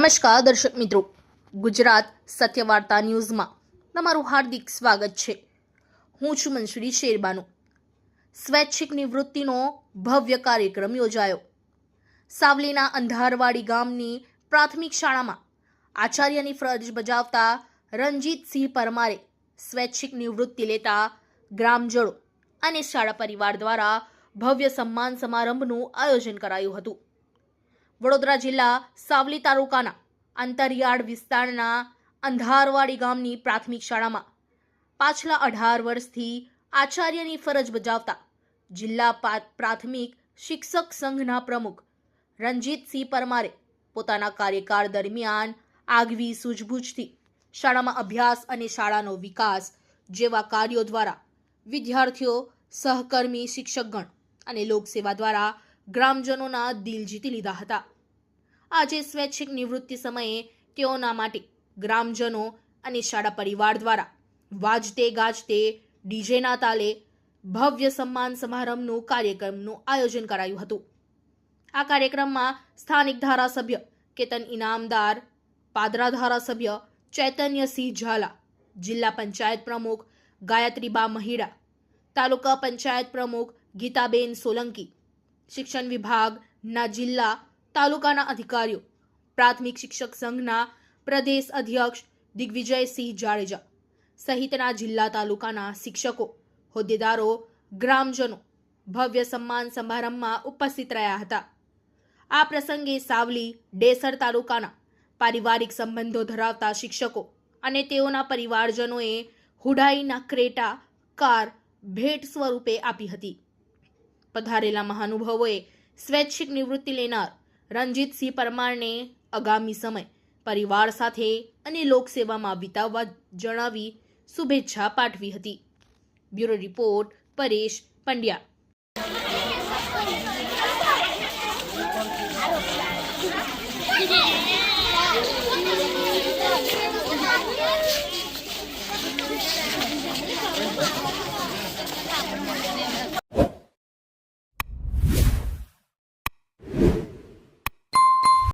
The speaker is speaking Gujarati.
નમસ્કાર, દર્શક મિત્રો. ગુજરાત સત્યવાર્તા ન્યૂઝમાં તમારું હાર્દિક સ્વાગત છે. હું છું મનસુરી શેરબાનુ. સ્વૈચ્છિક નિવૃત્તિનો ભવ્ય કાર્યક્રમ યોજાયો. સાવલીના અંધારવાડી ગામની પ્રાથમિક શાળામાં આચાર્યની ફરજ બજાવતા રણજીતસિંહ પરમારે સ્વૈચ્છિક નિવૃત્તિ લેતા ગ્રામજનો અને શાળા પરિવાર દ્વારા ભવ્ય સન્માન સમારંભનું આયોજન કરાયું હતું. વડોદરા જિલ્લા સાવલી તાલુકાના અંતરિયાળ વિસ્તારના અંધારવાડી ગામની પ્રાથમિક શાળામાં પાછલા અઢાર વર્ષથી આચાર્યની ફરજ બજાવતા જિલ્લા પ્રાથમિક શિક્ષક સંઘના પ્રમુખ રણજીતસિંહ પરમારે પોતાના કાર્યકાળ દરમિયાન આગવી સૂઝબૂછથી શાળામાં અભ્યાસ અને શાળાનો વિકાસ જેવા કાર્યો દ્વારા વિદ્યાર્થીઓ સહકર્મી શિક્ષકગણ અને લોકસેવા દ્વારા ગ્રામજનોના દિલ જીતી લીધા હતા. આજે સ્વૈચ્છિક નિવૃત્તિ સમયે તેઓના માટે ગ્રામજનો અને શાળા પરિવાર દ્વારા વાજતે ગાજતે ડીજેના તાલે ભવ્ય સન્માન સમારંભનું કાર્યક્રમનું આયોજન કરાયું હતું. આ કાર્યક્રમમાં સ્થાનિક ધારાસભ્ય કેતન ઇનામદાર, પાદરા ધારાસભ્ય ચૈતન્યસિંહ ઝાલા, જિલ્લા પંચાયત પ્રમુખ ગાયત્રીબા મહિડા, તાલુકા પંચાયત પ્રમુખ ગીતાબેન સોલંકી શિક્ષણ વિભાગના જિલ્લા, તાલુકાના અધિકારીઓ. પ્રાથમિક શિક્ષક સંઘના પ્રદેશ અધ્યક્ષ દિગ્વિજયસિંહ જાડેજા સહિતના જિલ્લા તાલુકાના શિક્ષકો, હોદ્દેદારો, ગ્રામજનો ભવ્ય સન્માન સમારંભમાં ઉપસ્થિત રહ્યા હતા. આ પ્રસંગે સાવલી, ડેસર તાલુકાના પારિવારિક સંબંધો ધરાવતા શિક્ષકો અને તેઓના પરિવારજનોએ હુડાઈના ક્રેટા કાર ભેટ સ્વરૂપે આપી હતી. પધારેલા મહાનુભાવોએ સ્વૈચ્છિક નિવૃત્તિ લેનાર રણજીતસિંહ પરમારને આગામી સમય પરિવાર સાથે અને લોકસેવામાં વિતાવવા જણાવી શુભેચ્છા પાઠવી હતી bureau report Paresh Pandya you.